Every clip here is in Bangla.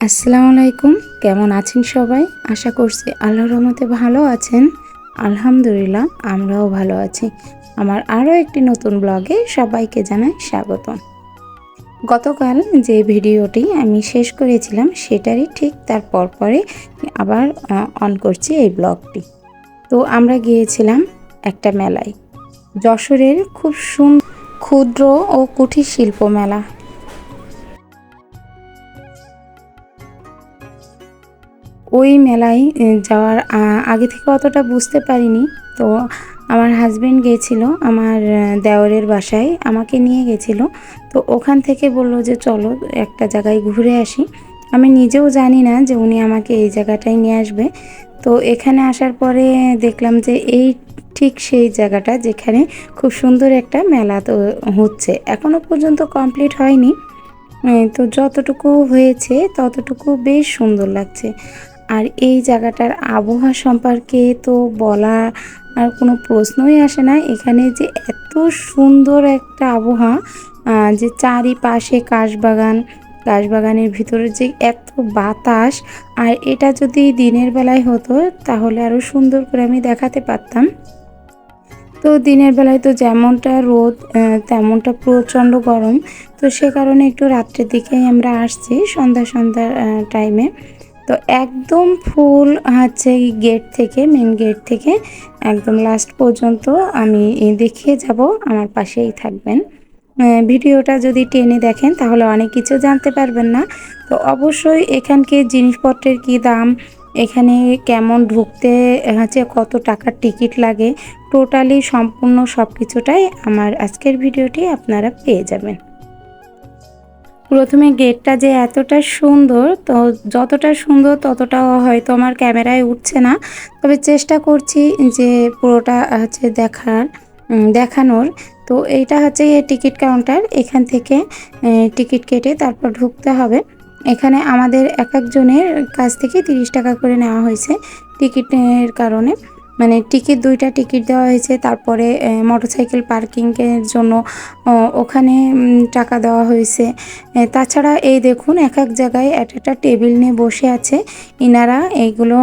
আসসালামু আলাইকুম। কেমন আছেন সবাই? আশা করছি আল্লাহর রহমতে ভালো আছেন। আলহামদুলিল্লাহ, আমরাও ভালো আছি। আমার আরও একটি নতুন ব্লগে সবাইকে জানাই স্বাগত গতকাল যে ভিডিওটি আমি শেষ করেছিলাম, সেটারই ঠিক তার পরপরে আবার অন করছি এই ব্লগটি। তো আমরা গিয়েছিলাম একটা মেলায়। যশোরের খুব সুন, ক্ষুদ্র ও কুঠির শিল্প মেলা। ওই মেলায় যাওয়ার আগে থেকে অতটা বুঝতে পারিনি। তো আমার হাজব্যান্ড গিয়েছিল আমার দেওরের বাসায়, আমাকে নিয়ে গেছিল। তো ওখান থেকে বলল যে, চলো একটা জায়গায় ঘুরে আসি। আমি নিজেও জানি না যে উনি আমাকে এই জায়গাটায় নিয়ে আসবে। তো এখানে আসার পরে দেখলাম যে, এই ঠিক সেই জায়গাটা যেখানে খুব সুন্দর একটা মেলা তো হচ্ছে। এখনও পর্যন্ত কমপ্লিট হয়নি। তো যতটুকু হয়েছে, ততটুকু বেশ সুন্দর লাগছে। আর এই জায়গাটার আবহাওয়া সম্পর্কে তো বলা আর কোনো প্রশ্নই আসে না। এখানে যে এত সুন্দর একটা আবহাওয়া যে চারিপাশে কাশবাগান, কাশবাগানের ভিতরে যে এত বাতাস, আর এটা যদি দিনের বেলায় হতো, তাহলে আরও সুন্দর করে আমি দেখাতে পারতাম। তো দিনের বেলায় তো যেমনটা রোদ তেমনটা প্রচণ্ড গরম। তো সে কারণে একটু রাত্রের দিকেই আমরা আসছি সন্ধ্যা সন্ধ্যার টাইমে তো একদম ফুল হচ্ছে গেট থেকে মেন গেট থেকে। একদম লাস্ট পর্যন্ত আমি দেখিয়ে যাব, আমার পাশেই থাকবেন। ভিডিওটা যদি টেনে দেখেন, তাহলে অনেক কিছু জানতে পারবেন না। তো অবশ্যই এখানকে জিনিসপত্রের কি দাম, এখানে কেমন ঢুকতে, হচ্ছে কত টাকার টিকিট লাগে, টোটালি সম্পূর্ণ সব কিছুটাই আমার আজকের ভিডিওটি আপনারা পেয়ে যাবেন। প্রথমে গেটটা যে এতটা সুন্দর, তো যতটা সুন্দর ততটাও হয়তো আমার ক্যামেরায় উঠছে না। তবে চেষ্টা করছি যে পুরোটা হচ্ছে দেখার দেখানোর। তো এইটা হচ্ছে টিকিট কাউন্টার। এখান থেকে টিকিট কেটে তারপর ঢুকতে হবে। এখানে আমাদের এক একজনের কাছ থেকে তিরিশ টাকা করে নেওয়া হয়েছে টিকিটের কারণে। মানে টিকিট, দুইটা টিকিট দেওয়া হয়েছে। তারপরে মোটরসাইকেল পার্কিংয়ের জন্য ওখানে টাকা দেওয়া হয়েছে। তাছাড়া এই দেখুন, এক এক জায়গায় একটা একটা টেবিল নিয়ে বসে আছে। ইনারা এইগুলো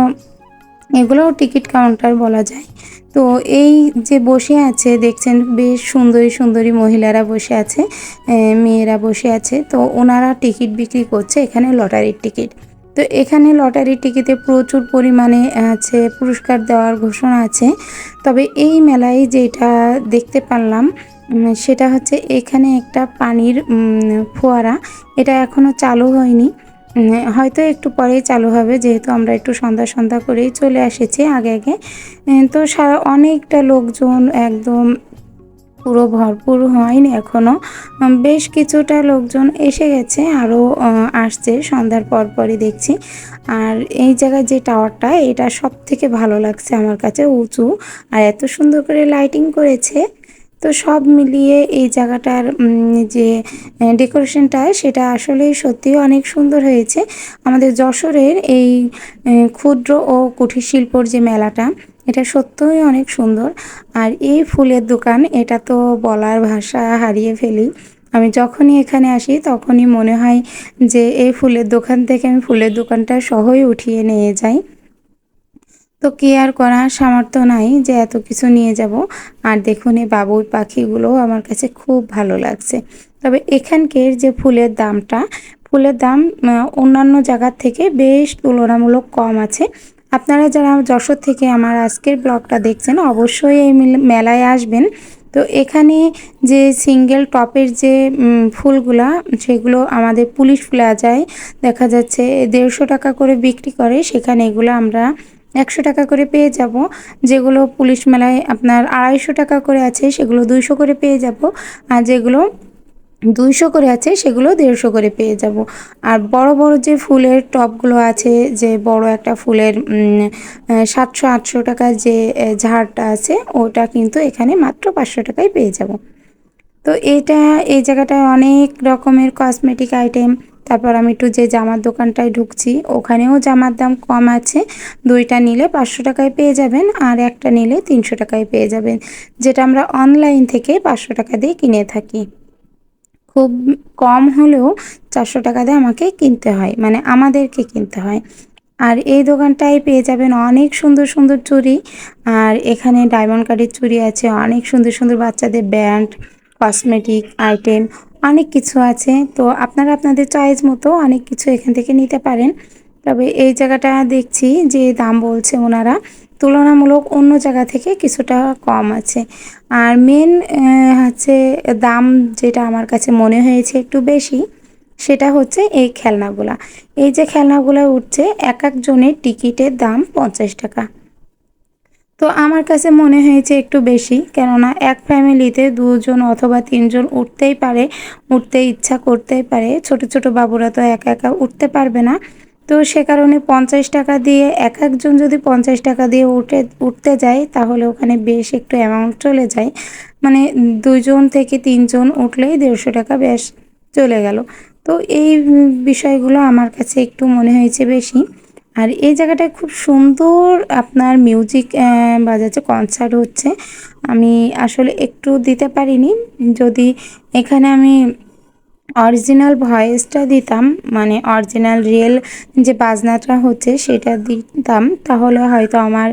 এগুলোও টিকিট কাউন্টার বলা যায়। তো এই যে বসে আছে, দেখছেন বেশ সুন্দরী সুন্দরী মহিলারা বসে আছে মেয়েরা বসে আছে। তো ওনারা টিকিট বিক্রি করছে, এখানে লটারির টিকিট। তো এখানে লটারির টিকিটে প্রচুর পরিমাণে আছে, পুরস্কার দেওয়ার ঘোষণা আছে। তবে এই মেলায় যেটা দেখতে পারলাম সেটা হচ্ছে এখানে একটা পানির ফোয়ারা। এটা এখনও চালু হয়নি। হয়তো একটু পরেই চালু হবে, যেহেতু আমরা একটু সন্ধ্যা সন্ধ্যা করেই চলে এসেছি আগে আগে। তো সারা অনেকটা লোকজন একদম পুরো ভরপুর হয়নি এখনও বেশ কিছুটা লোকজন এসে গেছে আরও আসছে, সন্ধ্যার পর পরই দেখছি। আর এই জায়গায় যে টাওয়ারটা, এটা সব থেকে ভালো লাগছে আমার কাছে, উঁচু। আর এত সুন্দর করে লাইটিং করেছে তো সব মিলিয়ে এই জায়গাটার যে ডেকোরেশনটা সেটা আসলেই সত্যিই অনেক সুন্দর হয়েছে। আমাদের যশোরের এই ক্ষুদ্র ও কুঠির শিল্পর যে মেলাটা, এটা সত্যই অনেক সুন্দর। আর এই ফুলের দোকান, এটা তো বলার ভাষা হারিয়ে ফেলি। আমি যখনই এখানে আসি, তখনই মনে হয় যে, এই ফুলের দোকান থেকে আমি ফুলের দোকানটা সহই উঠিয়ে নিয়ে যাই। তো কি আর করার সামর্থ্য নাই যে এত কিছু নিয়ে যাব। আর দেখুন এই বাবুই পাখিগুলো আমার কাছে খুব ভালো লাগছে। তবে এখানকার যে ফুলের দামটা, ফুলের দাম অন্যান্য জায়গার থেকে বেশ তুলনামূলক কম আছে। আপনারা যারা যশোর থেকে আমার আজকের ব্লগটা দেখছেন, অবশ্যই এই মিল- মেলায় আসবেন। তো এখানে যে সিঙ্গেল টপের যে ফুলগুলা, সেগুলো আমাদের পুলিশ প্লাজায় দেখা যাচ্ছে, দেড়শো টাকা করে বিক্রি করে। সেখানে এগুলো আমরা একশো টাকা করে পেয়ে যাব। যেগুলো পুলিশ মেলায় আপনার আড়াইশো টাকা করে আছে, সেগুলো দুইশো করে পেয়ে যাব। আর যেগুলো দুইশো করে আছে, সেগুলো দেড়শো করে পেয়ে যাব। আর বড় বড় যে ফুলের টবগুলো আছে, যে বড় একটা ফুলের সাতশো, আটশো টাকার যে ঝাড়টা আছে, ওটা কিন্তু এখানে মাত্র পাঁচশো টাকায় পেয়ে যাব। তো এটা, এই জায়গাটায় অনেক রকমের কসমেটিক আইটেম তারপর আমি একটু যে জামার দোকানটায় ঢুকছি, ওখানেও জামার দাম কম আছে। দুইটা নিলে পাঁচশো টাকায় পেয়ে যাবেন আর একটা নিলে তিনশো টাকায় পেয়ে যাবেন, যেটা আমরা অনলাইন থেকে পাঁচশো টাকা দিয়ে কিনে থাকি। খুব কম হলেও চারশো টাকা দিয়ে আমাকে কিনতে হয় মানে আমাদেরকে কিনতে হয়। আর এই দোকানটায় পেয়ে যাবেন অনেক সুন্দর সুন্দর চুড়ি, আর এখানে ডায়মন্ড কাটের চুড়ি আছে, অনেক সুন্দর সুন্দর বাচ্চাদের ব্যান্ড, কসমেটিক, আইটেম অনেক কিছু আছে। তো আপনারা আপনাদের চয়েস মতো অনেক কিছু এখান থেকে নিতে পারেন। তবে এই জায়গাটা দেখছি যে দাম বলছে ওনারা, তুলনামূলক অন্য জায়গা থেকে কিছুটা কম আছে। আর মেন হচ্ছে দাম যেটা আমার কাছে মনে হয়েছে একটু বেশি, সেটা হচ্ছে এই খেলনাগুলা। এই যে খেলনাগুলো উঠছে, এক একজনের টিকিটের দাম পঞ্চাশ টাকা। তো আমার কাছে মনে হয়েছে একটু বেশি, কেননা এক ফ্যামিলিতে দুজন অথবা তিনজন উঠতেই পারে, উঠতে ইচ্ছা করতেই পারে। ছোট ছোট বাবুরা তো একা একা উঠতে পারবে না। তো সে কারণে পঞ্চাশ টাকা দিয়ে, এক একজন যদি পঞ্চাশ টাকা দিয়ে উঠে, উঠতে যায়, তাহলে ওখানে বেশ একটু অ্যামাউন্ট চলে যায়। মানে দুজন থেকে তিনজন উঠলেই দেড়শো টাকা বেশ চলে গেল। তো এই বিষয়গুলো আমার কাছে একটু মনে হয়েছে বেশি। আর এই জায়গাটায় খুব সুন্দর আপনার মিউজিক বাজাচ্ছে কনসার্ট হচ্ছে। আমি আসলে একটু দিতে পারিনি। যদি এখানে আমি অরিজিনাল ভয়েসটা দিতাম মানে অরিজিনাল রিয়েল যে বাজনাটা হচ্ছে সেটা দিতাম, তাহলে হয়তো আমার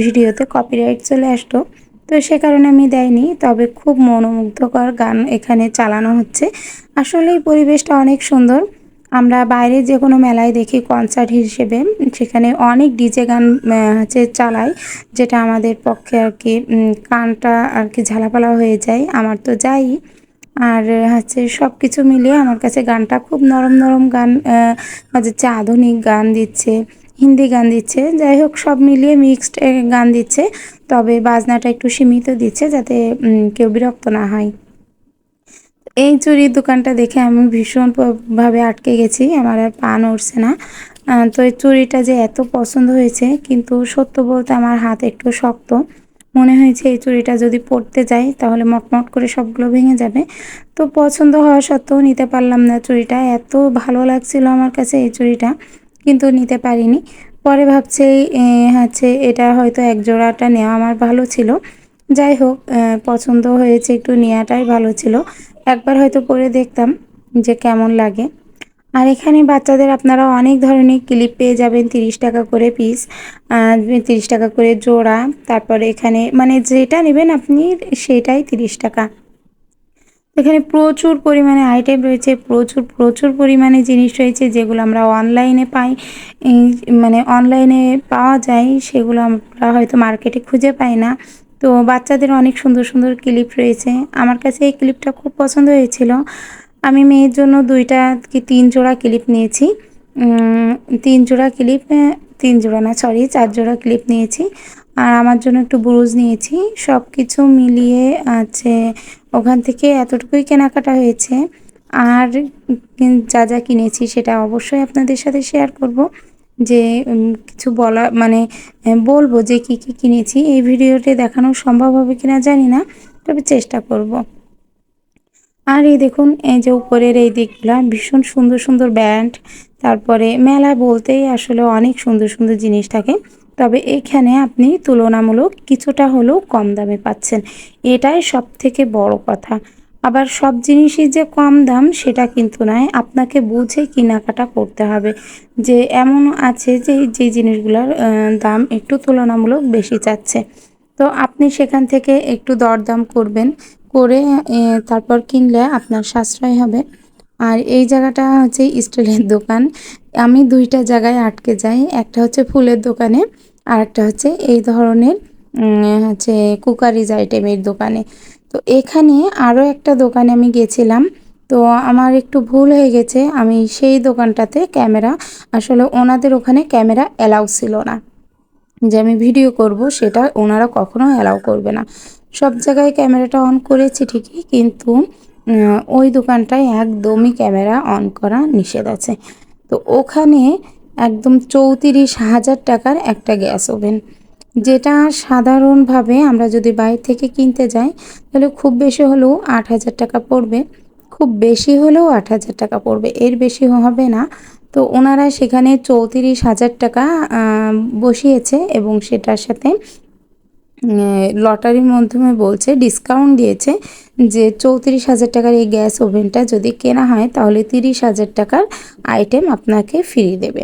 ভিডিওতে কপিরাইট চলে আসতো। তো সে কারণে আমি দেয়নি, তবে খুব মনোমুগ্ধকর গান এখানে চালানো হচ্ছে। আসলে পরিবেশটা অনেক সুন্দর। আমরা বাইরে যে কোনো মেলায় দেখি কনসার্ট হিসেবে, সেখানে অনেক ডিজে গান হচ্ছে চালায়, যেটা আমাদের পক্ষে আর কি কানটা আর কি ঝালাপালা হয়ে যায়, আমার তো যাই। আর হচ্ছে সব কিছু মিলিয়ে আমার কাছে গানটা খুব নরম নরম গান হচ্ছে আধুনিক গান দিচ্ছে, হিন্দি গান দিচ্ছে, যাই হোক সব মিলিয়ে মিক্সড গান দিচ্ছে, তবে বাজনাটা একটু সীমিত দিচ্ছে যাতে কেউ বিরক্ত না হয়। এই চুরির দোকানটা দেখে আমি ভীষণভাবে আটকে গেছি, আমার আর পা নড়ছে না। তো এই চুরিটা যে এত পছন্দ হয়েছে, কিন্তু সত্য বলতে আমার হাত একটু শক্ত। মনে হয়েছে এই চুড়িটা যদি পরতে যাই, তাহলে মটমট করে সবগুলো ভেঙে যাবে। তো পছন্দ হওয়া সত্ত্বেও নিতে পারলাম না চুড়িটা এত ভালো লাগছিল আমার কাছে এই চুড়িটা কিন্তু নিতে পারিনি। পরে ভাবছি হচ্ছে এটা হয়তো এক জোড়াটা নেওয়া আমার ভালো ছিল। যাই হোক পছন্দ হয়েছে, একটু নেওয়াটাই ভালো ছিল। একবার হয়তো পরে দেখতাম যে কেমন লাগে। আর এখানে বাচ্চাদের আপনারা অনেক ধরনের ক্লিপ পেয়ে যাবেন, তিরিশ টাকা করে পিস তিরিশ টাকা করে জোড়া, তারপরে এখানে মানে যেটা নেবেন আপনি সেটাই তিরিশ টাকা। এখানে প্রচুর পরিমাণে আইটেম রয়েছে, প্রচুর প্রচুর পরিমাণে জিনিস রয়েছে যেগুলো আমরা অনলাইনে পাই। মানে অনলাইনে পাওয়া যায়, সেগুলো আমরা হয়তো মার্কেটে খুঁজে পাই না। তো বাচ্চাদের অনেক সুন্দর সুন্দর ক্লিপ রয়েছে। আমার কাছে এই ক্লিপটা খুব পছন্দ হয়েছিল। আমি মেয়ের জন্য দুইটা কি তিন জোড়া ক্লিপ নিয়েছি। তিন জোড়া ক্লিপ তিন জোড়া না সরি চার জোড়া ক্লিপ নিয়েছি। আর আমার জন্য একটু ব্রুজ নিয়েছি। সব কিছু মিলিয়ে আছে, ওখান থেকে এতটুকুই কেনাকাটা হয়েছে। আর যা যা কিনেছি সেটা অবশ্যই আপনাদের সাথে শেয়ার করব। যে কিছু বলা মানে বলব যে কি কি কিনেছি। এই ভিডিওতে দেখানো সম্ভব হবে কিনা জানি না, তবে চেষ্টা করব। আর এই দেখুন, এই যে উপরের এই দিকগুলা, ভীষণ সুন্দর সুন্দর ব্যান্ড, তারপরে মেলা বলতেই আসলে অনেক সুন্দর সুন্দর জিনিস থাকে তবে এখানে আপনি তুলনামূলক কিছুটা হলেও কম দামে পাচ্ছেন। এটাই সব থেকে বড় কথা। আবার সব জিনিসই যে কম দাম, সেটা কিন্তু নয়। আপনাকে বুঝে কেনাকাটা করতে হবে যে এমন আছে যে যে জিনিসগুলোর দাম একটু তুলনামূলক বেশি চাচ্ছে। তো আপনি সেখান থেকে একটু দরদাম করবেন, করে তারপর কিনলে আপনার সাশ্রয় হবে। আর এই জায়গাটা হচ্ছে স্টিলের দোকান। আমি দুইটা জায়গায় আটকে যাই। একটা হচ্ছে ফুলের দোকানে, আর একটা হচ্ছে এই ধরনের হচ্ছে কুকারিজ আইটেমের দোকানে। তো এখানে আরও একটা দোকানে আমি গেছিলাম। তো আমার একটু ভুল হয়ে গেছে, আমি সেই দোকানটাতে ক্যামেরা, আসলে ওনাদের ওখানে ক্যামেরা অ্যালাউ ছিল না। যে আমি ভিডিও করব সেটা ওনারা কখনো অ্যালাউ করবে না। সব জায়গায় ক্যামেরাটা অন করেছি ঠিকই, কিন্তু ওই দোকানটায় একদমই ক্যামেরা অন করা নিষেধ আছে। তো ওখানে একদম চৌত্রিশ হাজার টাকার একটা গ্যাস ওভেন। যেটা সাধারণভাবে আমরা যদি বাইরে থেকে কিনতে যাই, তাহলে খুব বেশি হলেও আট হাজার টাকা পড়বে। খুব বেশি হলেও আট হাজার টাকা পড়বে, এর বেশি হবে না। তো ওনারা সেখানে চৌত্রিশ হাজার টাকা বসিয়েছে এবং সেটার সাথে লটারির মাধ্যমে বলছে ডিসকাউন্ট দিয়েছে যে চৌত্রিশ হাজার টাকার এই গ্যাস ওভেনটা যদি কেনা হয়, তাহলে তিরিশ হাজার টাকার আইটেম আপনাকে ফ্রি দেবে।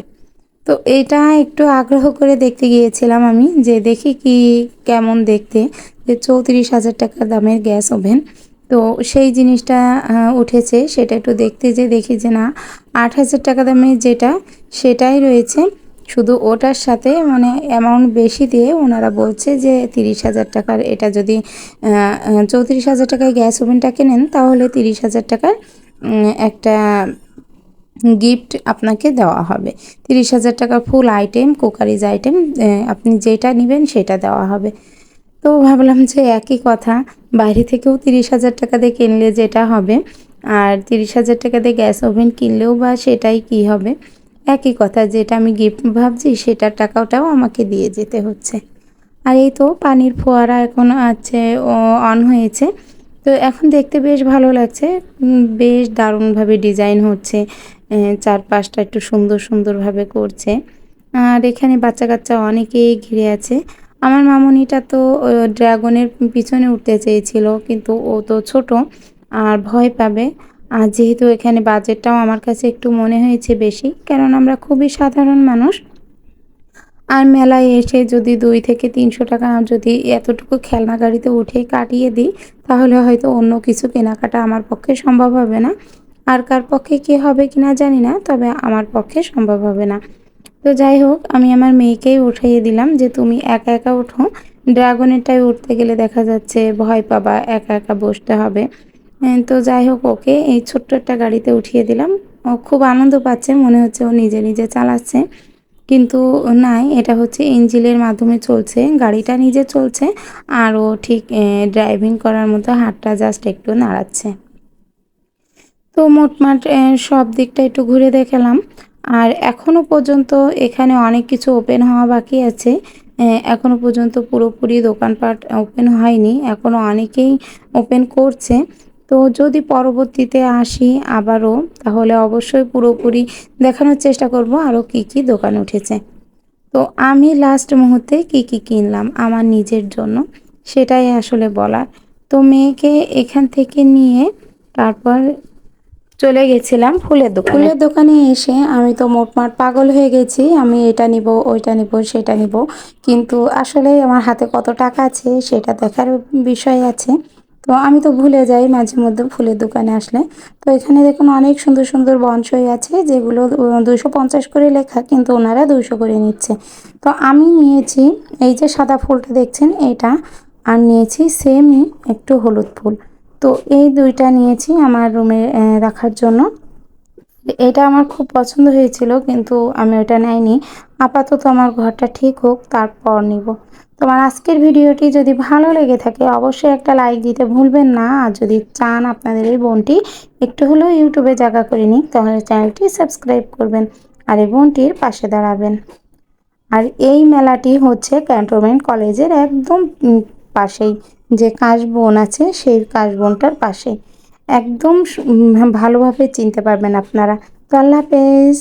তো এটা একটু আগ্রহ করে দেখতে গিয়েছিলাম আমি যে দেখি কি কেমন দেখতে, যে চৌত্রিশ হাজার টাকা দামের গ্যাস ওভেন। তো সেই জিনিসটা উঠেছে, সেটা একটু দেখতে যে দেখি যে না, আট হাজার টাকা দামের যেটা, সেটাই রয়েছে। শুধু ওটার সাথে মানে অ্যামাউন্ট বেশি দিয়ে ওনারা বলছে যে তিরিশ হাজার টাকার, এটা যদি চৌত্রিশ হাজার টাকায় গ্যাস ওভেনটা কেনেন, তাহলে তিরিশ হাজার টাকার একটা গিফট আপনাকে দেওয়া হবে। তিরিশ হাজার টাকার ফুল আইটেম কুকারিজ আইটেম আপনি যেটা নেবেন সেটা দেওয়া হবে। তো ভাবলাম যে একই কথা, বাইরে থেকেও তিরিশ হাজার টাকা দিয়ে কিনলে যেটা হবে, আর তিরিশ হাজার টাকা দিয়ে গ্যাস ওভেন কিনলেও বা সেটাই কি হবে? একই কথা, যেটা আমি গিফট ভাবছি, সেটার টাকাটাও আমাকে দিয়ে যেতে হচ্ছে। আর এই তো পানির ফোয়ারা এখন আছে অন হয়েছে। তো এখন দেখতে বেশ ভালো লাগছে বেশ দারুণভাবে ডিজাইন হচ্ছে। চারপাশটা একটু সুন্দর সুন্দরভাবে করছে। আর এখানে বাচ্চা কাচ্চা অনেকেই ঘিরে আছে। আমার মামনিটা তো ড্রাগনের পিছনে উঠতে চেয়েছিল, কিন্তু ও তো ছোট আর ভয় পাবে। আর যেহেতু এখানে বাজেটটাও আমার কাছে একটু মনে হয়েছে বেশি, কারণ আমরা খুবই সাধারণ মানুষ। আর মেলায় এসে যদি দুই থেকে তিনশো টাকা যদি এতটুকু খেলনা গাড়িতে উঠে কাটিয়ে দিই, তাহলে হয়তো অন্য কিছু কেনাকাটা আমার পক্ষে সম্ভব হবে না। আর কার পক্ষে কী হবে কি না জানি না, তবে আমার পক্ষে সম্ভব হবে না। তো যাই হোক, আমি আমার মেয়েকেই উঠাইয়ে দিলাম যে তুমি একা একা উঠো। ড্রাগনেরটাই উঠতে গেলে দেখা যাচ্ছে ভয় পাবা, একা একা বসতে হবে। তো যাই হোক, ওকে এই ছোট্ট একটা গাড়িতে উঠিয়ে দিলাম। ও খুব আনন্দ পাচ্ছে, মনে হচ্ছে ও নিজে নিজে চালাচ্ছে। কিন্তু নাই, এটা হচ্ছে ইঞ্জিলের মাধ্যমে চলছে, গাড়িটা নিজে চলছে। আর ও ঠিক ড্রাইভিং করার মতো হাতটা জাস্ট একটু নাড়াচ্ছে। তো মোটমাট সব দিকটা একটু ঘুরে দেখালাম। আর এখনও পর্যন্ত এখানে অনেক কিছু ওপেন হওয়া বাকি আছে। এখনও পর্যন্ত পুরোপুরি দোকানপাট ওপেন হয়নি। এখনও অনেকেই ওপেন করছে। তো যদি পরবর্তীতে আসি আবারও, তাহলে অবশ্যই পুরোপুরি দেখানোর চেষ্টা করব আরও কি কি দোকান উঠেছে। তো আমি লাস্ট মুহূর্তে কি কি কিনলাম আমার নিজের জন্য, সেটাই আসলে বলার। তো মেয়েকে এখান থেকে নিয়ে তারপর চলে গেছিলাম ফুলের দোকান। ফুলের দোকানে এসে আমি তো মোটমাট পাগল হয়ে গেছি, আমি এটা নিব, ওইটা নিব, সেটা নিব। কিন্তু আসলে আমার হাতে কত টাকা আছে সেটা দেখার বিষয় আছে। তো আমি তো ভুলে যাই মাঝে মধ্যে ফুলের দোকানে আসলে। তো এখানে দেখুন অনেক সুন্দর সুন্দর বনসই আছে, যেগুলো দুশো পঞ্চাশ করে লেখা, কিন্তু ওনারা দুশো করে নিচ্ছে। তো আমি নিয়েছি, এই যে সাদা ফুলটা দেখছেন, এটা। আর নিয়েছি সেমই একটু হলুদ ফুল। তো এই দুইটা নিয়েছি আমার রুমে রাখার জন্য। এটা আমার খুব পছন্দ হয়েছিল, কিন্তু আমি ওটা নেয়নি আপাতত আমার ঘরটা ঠিক হোক, তারপর নিব। তোমার আজকের ভিডিওটি যদি ভালো লেগে থাকে, অবশ্যই একটা লাইক দিতে ভুলবেন না। আর যদি চান আপনাদের এই বোনটি একটু হলেও ইউটিউবে জায়গা করে নিক, তাহলে চ্যানেলটি সাবস্ক্রাইব করবেন আর এই বোনটির পাশে দাঁড়াবেন। আর এই মেলাটি হচ্ছে ক্যান্টনমেন্ট কলেজের একদম পাশেই। যে কাশবন আছে সেই কাশবনটার পাশে। একদম ভালোভাবে চিনতে পারবেন আপনারা। তো আল্লাহ হাফেজ।